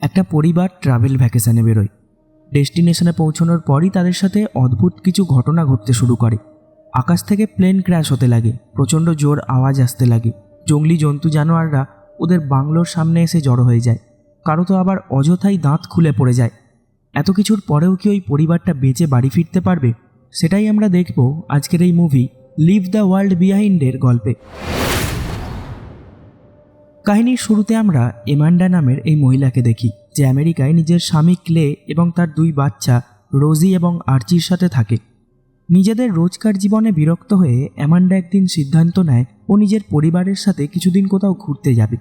একটা পরিবার ট্রাভেল ভ্যাকেশনে বেরোয়। ডেস্টিনেশনে পৌঁছানোর পরই তাদের সাথে অদ্ভুত কিছু ঘটনা ঘটতে শুরু করে। আকাশ থেকে প্লেন ক্র্যাশ হতে লাগে, প্রচণ্ড জোর আওয়াজ আসতে লাগে। জঙ্গলি জন্তু জানোয়াররা ওদের বাংলোর সামনে এসে জড়ো হয়ে যায়। কারও তো আবার অযথাই দাঁত খুলে পড়ে যায়। এত কিছুর পরেও কি ওই পরিবারটা বেঁচে বাড়ি ফিরতে পারবে? সেটাই আমরা দেখব আজকের এই মুভি লিভ দ্য ওয়ার্ল্ড বিহাইন্ডের গল্পে। কাহিনীর শুরুতে আমরা এমান্ডা নামের এই মহিলাকে দেখি, যে আমেরিকায় নিজের স্বামী ক্লে এবং তার দুই বাচ্চা রোজি এবং আর্চির সাথে থাকে। নিজেদের রোজকার জীবনে বিরক্ত হয়ে অ্যামান্ডা একদিন সিদ্ধান্ত নেয় ও নিজের পরিবারের সাথে কিছুদিন কোথাও ঘুরতে যাবে।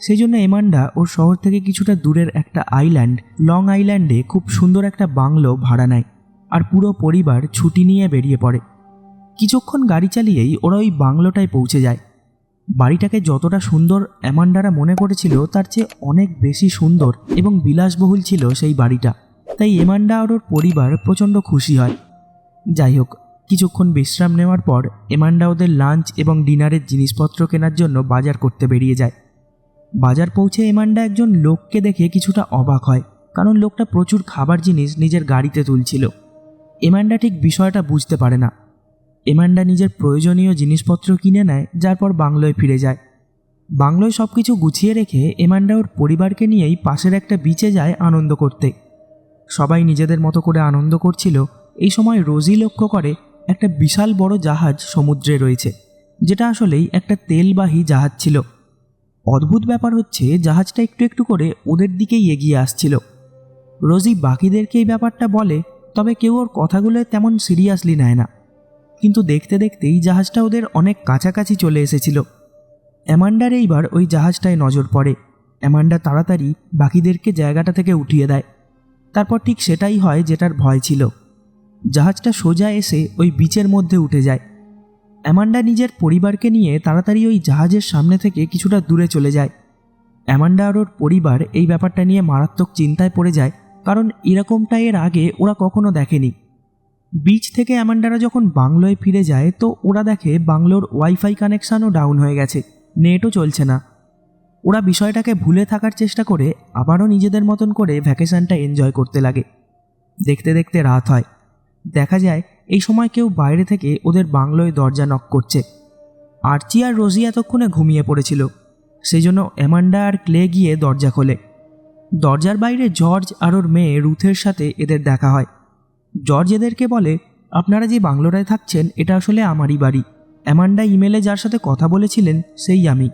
সেই জন্য এমান্ডা ওর শহর থেকে কিছুটা দূরের একটা আইল্যান্ড, লং আইল্যান্ডে খুব সুন্দর একটা বাংলো ভাড়া নেয় আর পুরো পরিবার ছুটি নিয়ে বেরিয়ে পড়ে। কিছুক্ষণ গাড়ি চালিয়েই ওরা ওই বাংলোটায় পৌঁছে যায়। বাড়িটাকে যতটা সুন্দর অ্যামান্ডারা মনে করেছিল, তার চেয়ে অনেক বেশি সুন্দর এবং বিলাসবহুল ছিল সেই বাড়িটা। তাই এমান্ডা আর ওর পরিবার প্রচণ্ড খুশি হয়। যাই হোক, কিছুক্ষণ বিশ্রাম নেওয়ার পর এমান্ডা ওদের লাঞ্চ এবং ডিনারের জিনিসপত্র কেনার জন্য বাজার করতে বেরিয়ে যায়। বাজার পৌঁছে এমান্ডা একজন লোককে দেখে কিছুটা অবাক হয়, কারণ লোকটা প্রচুর খাবার জিনিস নিজের গাড়িতে তুলছিল। এমান্ডা ঠিক বিষয়টা বুঝতে পারে না। এমান্ডা নিজের প্রয়োজনীয় জিনিসপত্র কিনে নেয়, যার পর বাংলোয় ফিরে যায়। বাংলোয় সব কিছু গুছিয়ে রেখে এমান্ডা ওর পরিবারকে নিয়েই পাশের একটা বিচে যায় আনন্দ করতে। সবাই নিজেদের মতো করে আনন্দ করছিল। এই সময় রোজি লক্ষ্য করে একটা বিশাল বড় জাহাজ সমুদ্রে রয়েছে, যেটা আসলেই একটা তেলবাহী জাহাজ ছিল। অদ্ভুত ব্যাপার হচ্ছে, জাহাজটা একটু একটু করে ওদের দিকেই এগিয়ে আসছিল। রোজি বাকিদেরকে এই ব্যাপারটা বলে, তবে কেউ ওর কথাগুলো তেমন সিরিয়াসলি নেয় না। কিন্তু দেখতে দেখতেই জাহাজটা ওদের অনেক কাছাকাছি চলে এসেছিল। অ্যামান্ডার এইবার ওই জাহাজটায় নজর পড়ে। অ্যামান্ডা তাড়াতাড়ি বাকিদেরকে জায়গাটা থেকে উঠিয়ে দেয়। তারপর ঠিক সেটাই হয় যেটার ভয় ছিল। জাহাজটা সোজা এসে ওই বিচের মধ্যে উঠে যায়। অ্যামান্ডা নিজের পরিবারকে নিয়ে তাড়াতাড়ি ওই জাহাজের সামনে থেকে কিছুটা দূরে চলে যায়। অ্যামান্ডা আর ওর পরিবার এই ব্যাপারটা নিয়ে মারাত্মক চিন্তায় পড়ে যায়, কারণ এরকমটা এর আগে ওরা কখনো দেখেনি। বিচ থেকে অ্যামান্ডারা যখন বাংলোয় ফিরে যায়, তো ওরা দেখে বাংলোর ওয়াইফাই কানেকশানও ডাউন হয়ে গেছে। নেটও চলছে না। ওরা বিষয়টাকে ভুলে থাকার চেষ্টা করে আবারও নিজেদের মতন করে ভ্যাকেশনটা এনজয় করতে লাগে। দেখতে দেখতে রাত হয়। দেখা যায়, এই সময় কেউ বাইরে থেকে ওদের বাংলোয় দরজা নক করছে। আর্চি আর রোজি এতক্ষণে ঘুমিয়ে পড়েছিল। সেই জন্য অ্যামান্ডা আর ক্লে গিয়ে দরজা খোলে। দরজার বাইরে জর্জ আর ওর মেয়ে রুথের সাথে এদের দেখা হয়। জর্জ এদেরকে বলে, আপনারা যে বাংলোটায় থাকছেন, এটা আসলে আমারই বাড়ি। অ্যামান্ডা ইমেলে যার সাথে কথা বলেছিলেন, সেই আমি।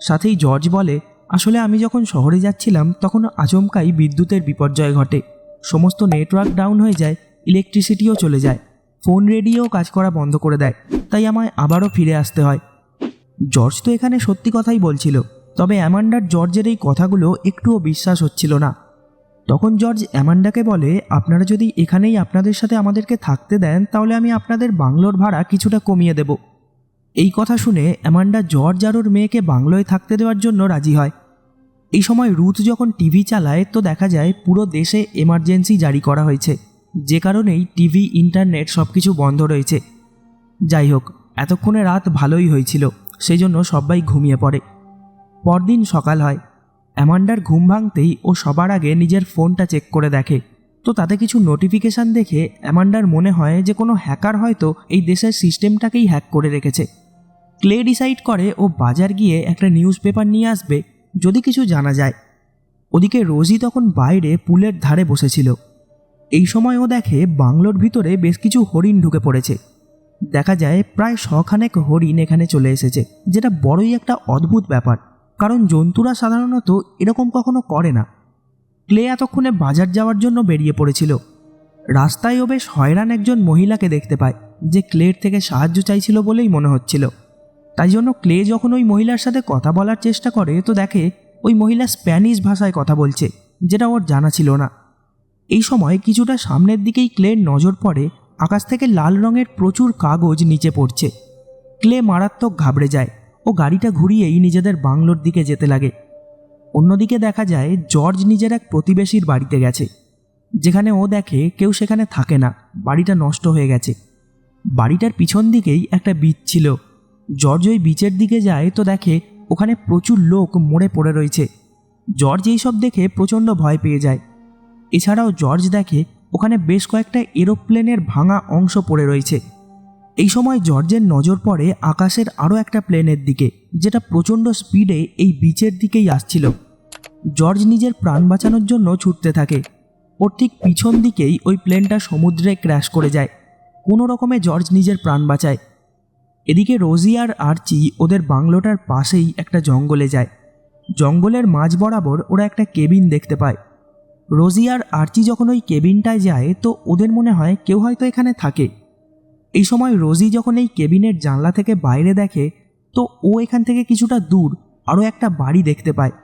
সাথেই জর্জ বলে, আসলে আমি যখন শহরে যাচ্ছিলাম, তখন আচমকাই বিদ্যুতের বিপর্যয় ঘটে। সমস্ত নেটওয়ার্ক ডাউন হয়ে যায়, ইলেকট্রিসিটিও চলে যায়। ফোন রেডিও কাজ করা বন্ধ করে দেয়, তাই আমায় আবারও ফিরে আসতে হয়। জর্জ তো এখানে সত্যি কথাই বলছিল, তবে অ্যামান্ডার জর্জের এই কথাগুলো একটুও বিশ্বাস হচ্ছিল না। তখন জর্জ অ্যামান্ডাকে বলে, আপনারা যদি এখানেই আপনাদের সাথে আমাদেরকে থাকতে দেন, তাহলে আমি আপনাদের বাংলোর ভাড়া কিছুটা কমিয়ে দেব এই কথা শুনে অ্যামান্ডা জর্জ আর ওর মেয়েকে বাংলোয় থাকতে দেওয়ার জন্য রাজি হয়। এই সময় রুথ যখন টিভি চালায়, তো দেখা যায় পুরো দেশে এমার্জেন্সি জারি করা হয়েছে। যে কারণেই টিভি, ইন্টারনেট সব কিছু বন্ধ রয়েছে। যাই হোক, এতক্ষণে রাত ভালোই হয়েছিল, সেই জন্য সবাই ঘুমিয়ে পড়ে। পরদিন সকাল হয়। অ্যামান্ডার ঘুম ভাঙতেই ও সবার আগে নিজের ফোনটা চেক করে দেখে। তো তাতে কিছু নোটিফিকেশান দেখে অ্যামান্ডার মনে হয় যে কোনো হ্যাকার হয়তো এই দেশের সিস্টেমটাকেই হ্যাক করে রেখেছে। ক্লে ডিসাইড করে ও বাজার গিয়ে একটা নিউজ পেপার নিয়ে আসবে, যদি কিছু জানা যায়। ওদিকে রোজি তখন বাইরে পুলের ধারে বসেছিল। এই সময় ও দেখে বাংলোর ভিতরে বেশ কিছু হরিণ ঢুকে পড়েছে। দেখা যায় প্রায় শখানেক হরিণ এখানে চলে এসেছে, যেটা বড়ই একটা অদ্ভুত ব্যাপার। কারণ জন্তুরা সাধারণত এরকম কখনো করে না। ক্লে এতক্ষণে বাজার যাওয়ার জন্য বেরিয়ে পড়েছিল। রাস্তায় ও বেশ হয়রান একজন মহিলাকে দেখতে পায়, যে ক্লের থেকে সাহায্য চাইছিল বলেই মনে হচ্ছিল। তাই জন্য ক্লে যখন ওই মহিলার সাথে কথা বলার চেষ্টা করে, তো দেখে ওই মহিলা স্প্যানিশ ভাষায় কথা বলছে, যেটা ওর জানা ছিল না। এই সময় কিছুটা সামনের দিকেই ক্লের নজর পড়ে, আকাশ থেকে লাল রঙের প্রচুর কাগজ নিচে পড়ছে। ক্লে মারাত্মক ঘাবড়ে যায়। ও গাড়িটা ঘুরিয়েই নিজেদের বাংলোর দিকে যেতে লাগে। অন্যদিকে দেখা যায়, জর্জ নিজের এক প্রতিবেশীর বাড়িতে গেছে, যেখানে ও দেখে কেউ সেখানে থাকে না, বাড়িটা নষ্ট হয়ে গেছে। বাড়িটার পিছন দিকেই একটা বীচ ছিল। জর্জ ওই বিচের দিকে যায় তো দেখে ওখানে প্রচুর লোক মরে পড়ে রয়েছে। জর্জ এইসব দেখে প্রচণ্ড ভয় পেয়ে যায়। এছাড়াও জর্জ দেখে ওখানে বেশ কয়েকটা এরোপ্লেনের ভাঙা অংশ পড়ে রয়েছে। এই সময় জর্জের নজর পড়ে আকাশের আরও একটা প্লেনের দিকে, যেটা প্রচণ্ড স্পিডে এই বিচের দিকেই আসছিল। জর্জ নিজের প্রাণ বাঁচানোর জন্য ছুটতে থাকে। ওর ঠিক পিছন দিকেই ওই প্লেনটা সমুদ্রে ক্র্যাশ করে যায়। কোনো রকমে জর্জ নিজের প্রাণ বাঁচায়। এদিকে রোজি আর আর্চি ওদের বাংলোটার পাশেই একটা জঙ্গলে যায়। জঙ্গলের মাঝ বরাবর ওরা একটা কেবিন দেখতে পায়। রোজি আর আর্চি যখন ওই কেবিনটায় যায়, তো ওদের মনে হয় কেউ হয়তো এখানে থাকে। এই সময় রোজি যখন এই কেবিনের জানলা থেকে বাইরে দেখে, তো ও এখান থেকে কিছুটা দূর আরও একটা বাড়ি দেখতে পায়,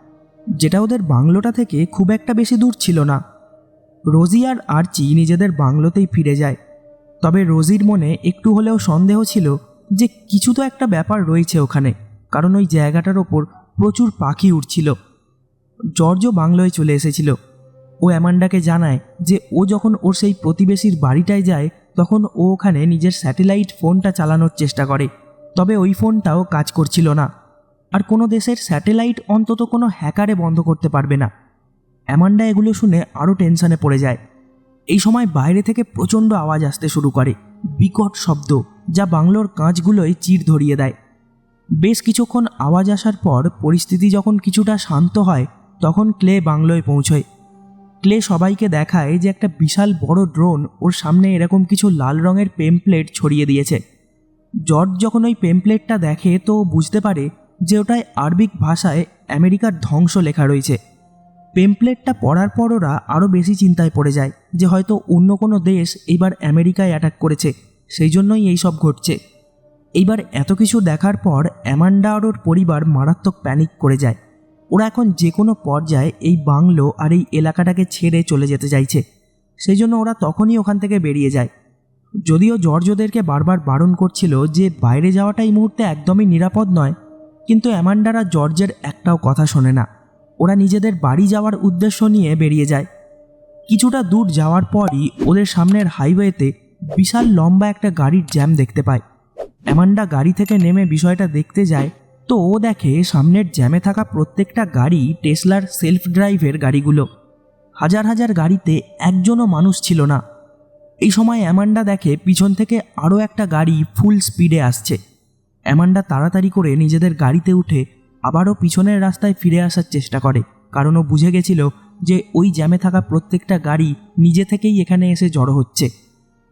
যেটা ওদের বাংলোটা থেকে খুব একটা বেশি দূর ছিল না। রোজি আর আর্চি নিজেদের বাংলোতেই ফিরে যায়। তবে রোজির মনে একটু হলেও সন্দেহ ছিল যে কিছু তো একটা ব্যাপার রয়েছে ওখানে, কারণ ওই জায়গাটার ওপর প্রচুর পাখি উঠছিল জর্জও বাংলোয় চলে এসেছিল। ও অ্যামান্ডাকে জানায় যে ও যখন ওর সেই প্রতিবেশীর বাড়িটায় যায় তখন ও ওখানে নিজের স্যাটেলাইট ফোনটা চালানোর চেষ্টা করে, তবে ওই ফোনটাও কাজ করছিল না। আর কোনো দেশের স্যাটেলাইট অন্তত কোনো হ্যাকারে বন্ধ করতে পারবে না। অ্যামান্ডা এগুলো শুনে আরও টেনশনে পড়ে যায়। এই সময় বাইরে থেকে প্রচণ্ড আওয়াজ আসতে শুরু করে, বিকট শব্দ, যা বাংলোর কাঁচগুলোয় চির ধরিয়ে দেয়। বেশ কিছুক্ষণ আওয়াজ আসার পর পরিস্থিতি যখন কিছুটা শান্ত হয়, তখন ক্লে বাংলোয় পৌঁছয়। ক্লে সবাইকে দেখায় যে একটা বিশাল বড় ড্রোন ওর সামনে এরকম কিছু লাল রঙের পেমপ্লেট ছড়িয়ে দিয়েছে। জর্জ যখন ওই পেমপ্লেটটা দেখে তো বুঝতে পারে যে ওটায় আরবিক ভাষায় আমেরিকার ধ্বংস লেখা রয়েছে। পেমপ্লেটটা পড়ার পর ওরা আরও বেশি চিন্তায় পড়ে যায় যে হয়তো অন্য কোনো দেশ এইবার আমেরিকায় অ্যাটাক করেছে, সেই জন্যই এই সব ঘটছে। এইবার এত কিছু দেখার পর অ্যামান্ডা আর ওর পরিবার মারাত্মক প্যানিক করে যায়। ওরা এখন যে কোনো পর্যায়ে এই বাংলো আর এই এলাকাটাকে ছেড়ে চলে যেতে চাইছে। সেই জন্য ওরা তখনই ওখান থেকে বেরিয়ে যায়। যদিও জর্জ ওদেরকে বারবার বারণ করছিল যে বাইরে যাওয়াটা এই মুহূর্তে একদমই নিরাপদ নয়, কিন্তু অ্যামান্ডারা জর্জের একটাও কথা শোনে না। ওরা নিজেদের বাড়ি যাওয়ার উদ্দেশ্য নিয়ে বেরিয়ে যায়। কিছুটা দূর যাওয়ার পরই ওদের সামনের হাইওয়েতে বিশাল লম্বা একটা গাড়ির জ্যাম দেখতে পায়। অ্যামান্ডা গাড়ি থেকে নেমে বিষয়টা দেখতে যায় তো ও দেখে সামনের জ্যামে থাকা প্রত্যেকটা গাড়ি টেসলার সেলফ ড্রাইভের গাড়িগুলো। হাজার হাজার গাড়িতে একজনও মানুষ ছিল না। এই সময় অ্যামান্ডা দেখে পিছন থেকে আরও একটা গাড়ি ফুল স্পিডে আসছে। অ্যামান্ডা তাড়াতাড়ি করে নিজেদের গাড়িতে উঠে আবারও পিছনের রাস্তায় ফিরে আসার চেষ্টা করে, কারণ ও বুঝে গেছিল যে ওই জ্যামে থাকা প্রত্যেকটা গাড়ি নিজে থেকেই এখানে এসে জড়ো হচ্ছে।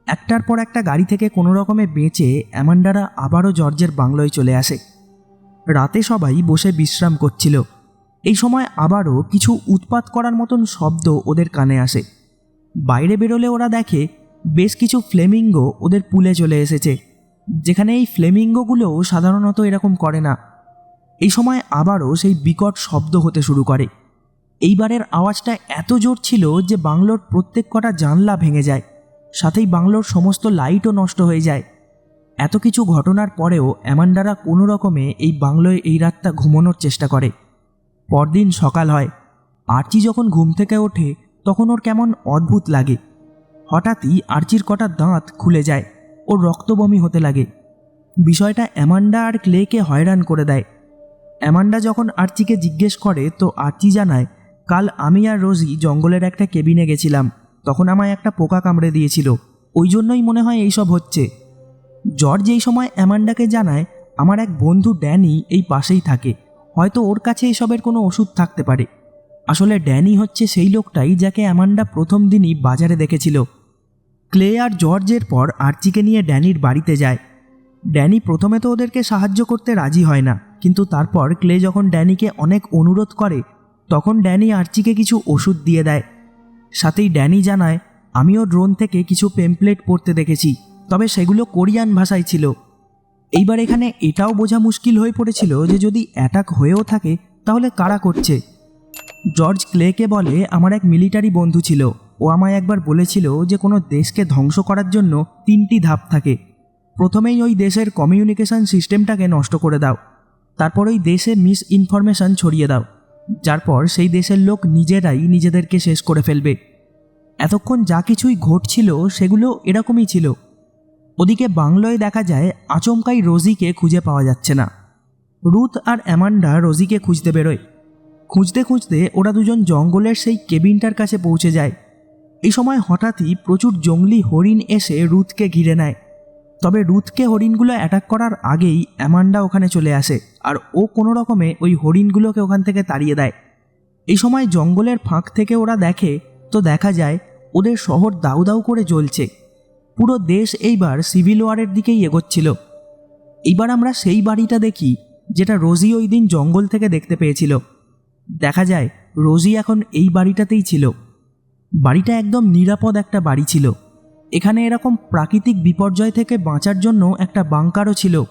একটার পর একটা গাড়ি থেকে কোনো রকমে বেঁচে অ্যামান্ডারা আবারও জর্জের বাংলোয় চলে আসে। রাতে সবাই বসে বিশ্রাম করছিল। এই সময় আবারও কিছু উৎপাত করার মতন শব্দ ওদের কানে আসে। বাইরে বেরোলে ওরা দেখে বেশ কিছু ফ্লেমিঙ্গো ওদের পুলে চলে এসেছে, যেখানে এই ফ্লেমিঙ্গোগুলোও সাধারণত এরকম করে না। এই সময় আবারও সেই বিকট শব্দ হতে শুরু করে। এইবারের আওয়াজটা এত জোর ছিল যে বাংলোর প্রত্যেক কটা জানলা ভেঙে যায়, সাথেই বাংলোর সমস্ত লাইটও নষ্ট হয়ে যায়। এত কিছু ঘটনার পরেও অ্যামান্ডারা কোনো রকমে এই বাংলোয় এই রাতটা ঘুমানোর চেষ্টা করে। পরদিন সকাল হয়। আর্চি যখন ঘুম থেকে ওঠে, তখন ওর কেমন অদ্ভুত লাগে। হঠাৎই আর্চির কটা দাঁত খুলে যায়, ওর রক্তবমি হতে লাগে। বিষয়টা অ্যামান্ডা আর ক্লেকে হয়রান করে দেয়। অ্যামান্ডা যখন আর্চিকে জিজ্ঞেস করে, তো আর্চি জানায়, কাল আমি আর রোজি জঙ্গলের একটা কেবিনে গেছিলাম, তখন আমায় একটা পোকা কামড়ে দিয়েছিল। ওই জন্যই মনে হয় এইসব হচ্ছে। জর্জ এই সময় অ্যামান্ডাকে জানায়, আমার এক বন্ধু ড্যানি এই পাশেই থাকে। হয়তো ওর কাছে এসবের কোনো ওষুধ থাকতে পারে। আসলে ড্যানি হচ্ছে সেই লোকটাই যাকে অ্যামান্ডা প্রথম দিনই বাজারে দেখেছিল। ক্লে আর জর্জের পর আর্চিকে নিয়ে ড্যানির বাড়িতে যায়। ড্যানি প্রথমে তো ওদেরকে সাহায্য করতে রাজি হয় না, কিন্তু তারপর ক্লে যখন ড্যানিকে অনেক অনুরোধ করে, তখন ড্যানি আর্চিকে কিছু ওষুধ দিয়ে দেয়। সাথেই ড্যানি জানায়, আমিও ড্রোন থেকে কিছু পেমপ্লেট পড়তে দেখেছি। তবে সেগুলো কোরিয়ান ভাষায় ছিল। এইবার এখানে এটাও বোঝা মুশকিল হয়ে পড়েছিল যে যদি অ্যাটাক হয়েও থাকে, তাহলে কারা করছে? জর্জ ক্লেকে বলে, আমার এক মিলিটারি বন্ধু ছিল। ও আমায় একবার বলেছিল যে কোনো দেশকে ধ্বংস করার জন্য তিনটি ধাপ থাকে। প্রথমেই ওই দেশের কমিউনিকেশন সিস্টেমটাকে নষ্ট করে দাও। তারপর ওই দেশে মিস ইনফরমেশন ছড়িয়ে দাও। যার পর সেই দেশের লোক নিজেরাই নিজেদেরকে শেষ করে ফেলবে। এতক্ষণ যা কিছুই ঘটছিল, সেগুলো এরকমই ছিল। ওদিকে বাংলোয় দেখা যায়, আচমকাই রোজিকে খুঁজে পাওয়া যাচ্ছে না। রুথ আর অ্যামান্ডা রোজিকে খুঁজতে বেরোয়। খুঁজতে খুঁজতে ওরা দুজন জঙ্গলের সেই কেবিনটার কাছে পৌঁছে যায়। এই সময় হঠাৎই প্রচুর জঙ্গলি হরিণ এসে রুথকে ঘিরে নেয়। তবে রুথকে হরিণগুলো অ্যাটাক করার আগেই অ্যামান্ডা ওখানে চলে আসে আর ও কোনো রকমে ওই হরিণগুলোকে ওখান থেকে তাড়িয়ে দেয়। এই সময় জঙ্গলের ফাঁক থেকে ওরা দেখে, তো দেখা যায় ওদের শহর দাউ দাউ করে জ্বলছে। পুরো দেশ এইবার সিভিল ওয়ারের দিকেই এগোচ্ছিল। এইবার আমরা সেই বাড়িটা দেখি, যেটা রোজি ওই দিন জঙ্গল থেকে দেখতে পেয়েছিল। দেখা যায় রোজি এখন এই বাড়িটাতেই ছিল। বাড়িটা একদম নিরাপদ একটা বাড়ি ছিল। এখানে এরকম প্রাকৃতিক বিপর্যয় থেকে বাঁচার জন্য একটা বাংকারও ছিল।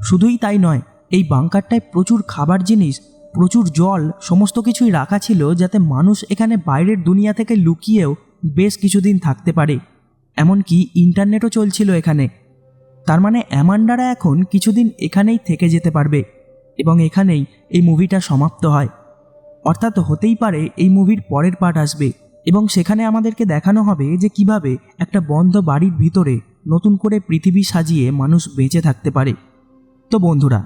শুধুই তাই নয়, এই বাংকারটায় প্রচুর খাবার জিনিস, প্রচুর জল, সমস্ত কিছুই রাখা ছিল যাতে মানুষ এখানে বাইরের দুনিয়া থেকে লুকিয়েও বেশ কিছুদিন থাকতে পারে। এমনকি ইন্টারনেটও চলছিল এখানে। তার মানে অ্যামান্ডারা এখন কিছুদিন এখানেই থেকে যেতে পারবে এবং এখানেই এই মুভিটা সমাপ্ত হয়। অর্থাৎ হতেই পারে এই মুভির পরের পার্ট আসবে এবং সেখানে আমাদেরকে দেখানো হবে যে কীভাবে একটা বন্ধ বাড়ির ভিতরে নতুন করে পৃথিবী সাজিয়ে মানুষ বেঁচে থাকতে পারে। তো বন্ধুরা,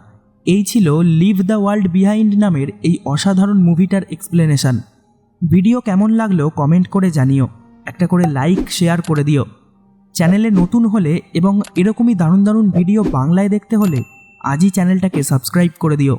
এই ছিল লিভ দ্য ওয়ার্ল্ড বিহাইন্ড নামের এই অসাধারণ মুভিটার এক্সপ্লেনেশন ভিডিও কেমন লাগল কমেন্ট করে জানিও। একটা করে লাইক শেয়ার করে দিও। চ্যানেলে নতুন হলে এবং এরকমই দারুণ দারুণ ভিডিও বাংলায় দেখতে হলে আজই চ্যানেলটাকে সাবস্ক্রাইব করে দিও।